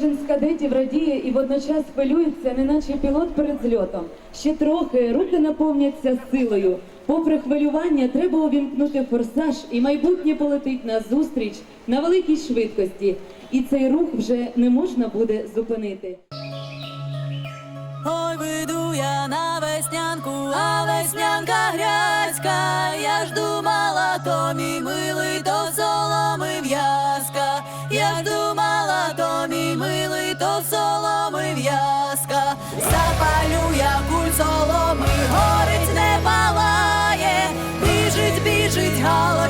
Кожен з кадетів радіє і водночас хвилюється, неначе пілот перед зльотом. Ще трохи руки наповняться силою. Попри хвилювання, треба увімкнути форсаж, і майбутнє полетить назустріч на великій швидкості. І цей рух вже не можна буде зупинити. Ой, вийду я на веснянку,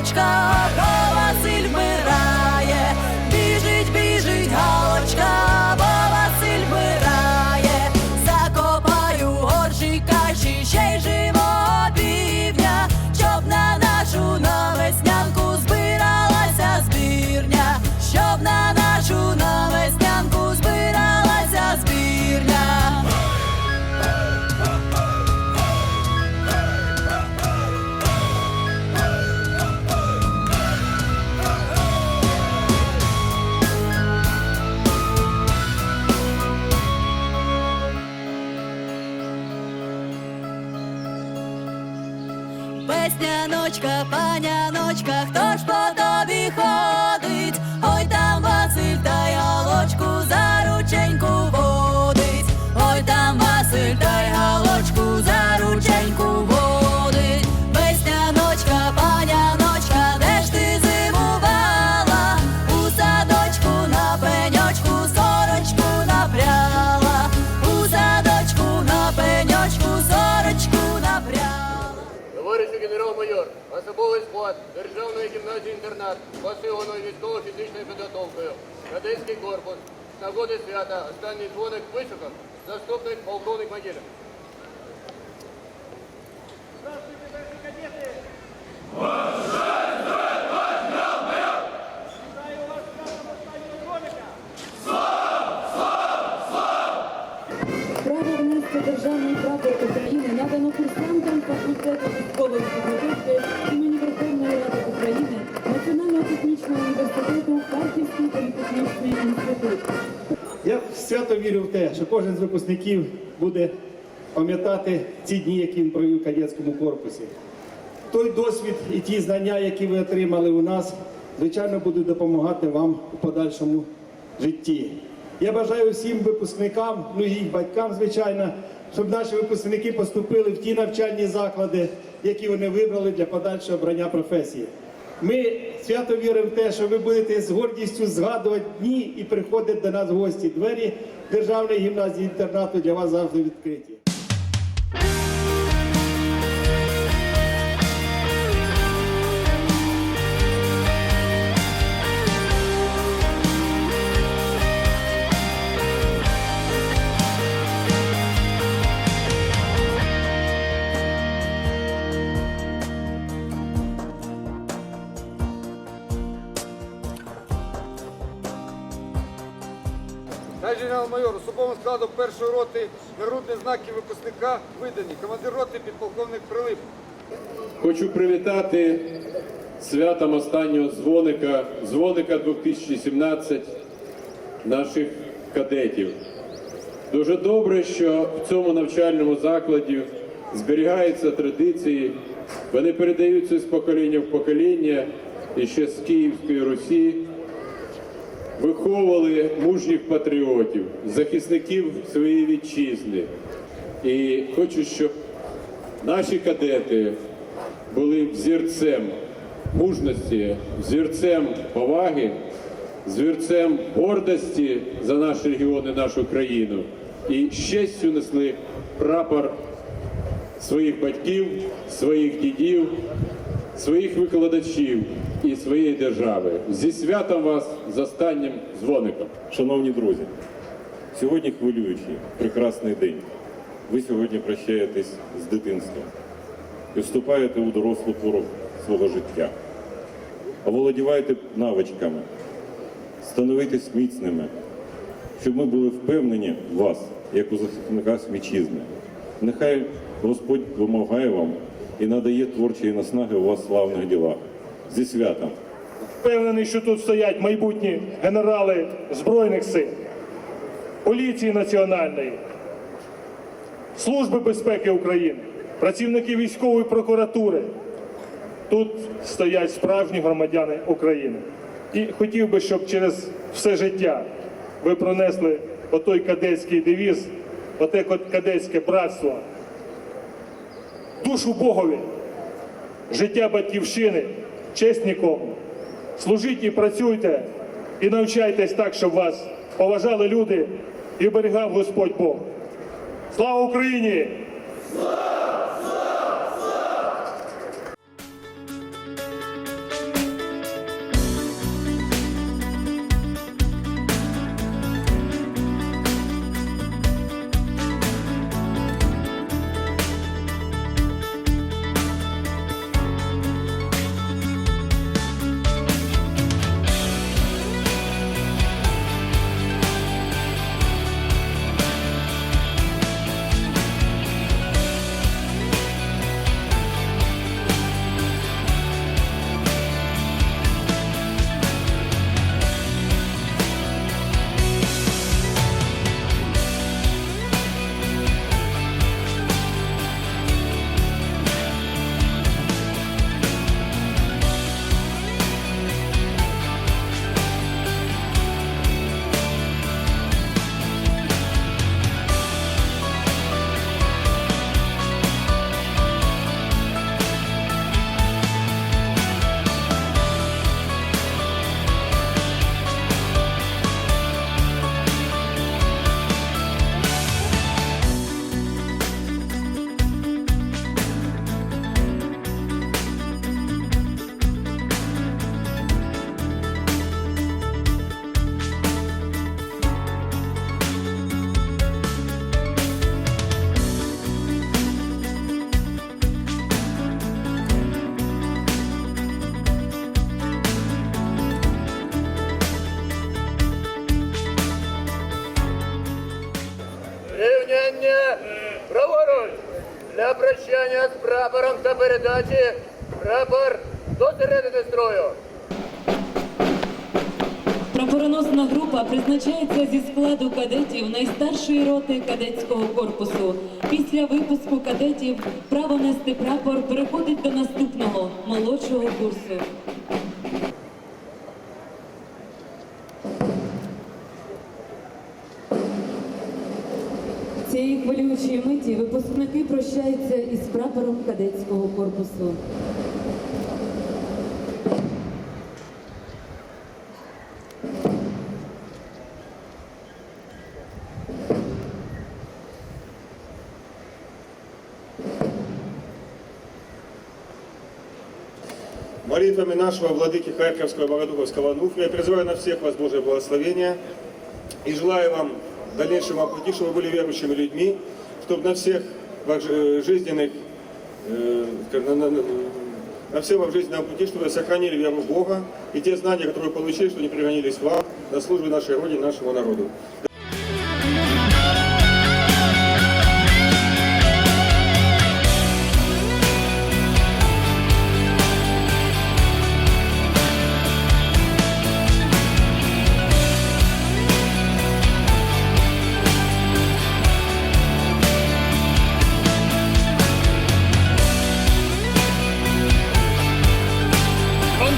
біжить Весняночка, паняночка, хто ж по тобі ходить? Ой там Василь та й за рученьку водить. Ой там Василь та й галочку за рученьку особовий склад Державної гімназії інтернат посиленою військово-фізичною підготовкою. Кадетський корпус. З нагоди свята останній дзвоник вишукав заступник полковник Могилін. Право внести державний прапор України надано курсантам факультету військової Я свято вірю в те, що кожен з випускників буде пам'ятати ці дні, які він провів в кадетському корпусі. Той досвід і ті знання, які ви отримали у нас, звичайно, будуть допомагати вам у подальшому житті. Я бажаю всім випускникам, ну і їх батькам, звичайно, щоб наші випускники поступили в ті навчальні заклади, які вони вибрали для подальшого обрання професії. Ми свято віримо в те, що ви будете з гордістю згадувати дні і приходити до нас гості. Двері Державної гімназії інтернату для вас завжди відкриті. Генерал-майор особовим складом першої роти нагрудні знаки випускника видані. Командир роти підполковник Прилип. Хочу привітати святом останнього дзвоника, дзвоника 2017 наших кадетів. Дуже добре, що в цьому навчальному закладі зберігаються традиції, вони передаються з покоління в покоління і ще з Київської Русі. Виховували мужніх патріотів, захисників своєї вітчизни. І хочу, щоб наші кадети були взірцем мужності, взірцем поваги, взірцем гордості за наш регіон і нашу країну. І з честю несли прапор своїх батьків, своїх дідів, своїх викладачів і своєї держави. Зі святом вас з останнім дзвоником. Шановні друзі, сьогодні хвилюючий, прекрасний день. Ви сьогодні прощаєтесь з дитинством і вступаєте у дорослу пору свого життя. Оволодівайте навичками, становитесь міцними, щоб ми були впевнені в вас, як у захисника вітчизни. Нехай Господь вимагає вам і надає творчої наснаги у вас славних ділах. Зі святом! Впевнений, що тут стоять майбутні генерали Збройних сил. поліції національної, Служби безпеки України, працівники військової прокуратури. Тут стоять справжні громадяни України. І хотів би, щоб через все життя ви пронесли отой кадетський девіз, оте кадетське братство, душу Богові, життя батьківщини, честь нікому. Служіть і працюйте, і навчайтесь так, щоб вас поважали люди і берегав Господь Бог. Слава Україні! Рівняння Для прощання з прапором та передачі прапор до середини строю. Прапороносна група призначається зі складу кадетів найстаршої роти кадетського корпусу. Після випуску кадетів право нести прапор переходить до наступного молодшого курсу. Миті випускники прощаються із прапором кадетського корпусу. Молитвами нашего владыки Харьковского Богодуховского Ануфрия призываю на всех вас Божие благословения и желаю вам в дальнейшем пути, чтобы были верующими людьми, чтобы на всех э, жизненных, э, на, всем вам жизненном пути, чтобы сохранили веру в Бога и те знания, которые получили, что не пригонились вам на службу нашей Родине, нашему народу.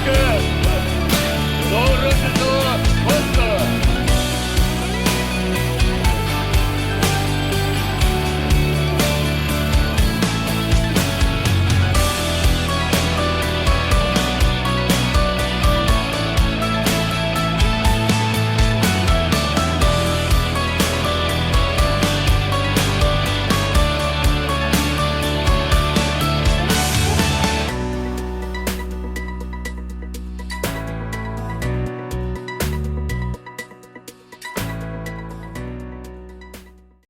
Good.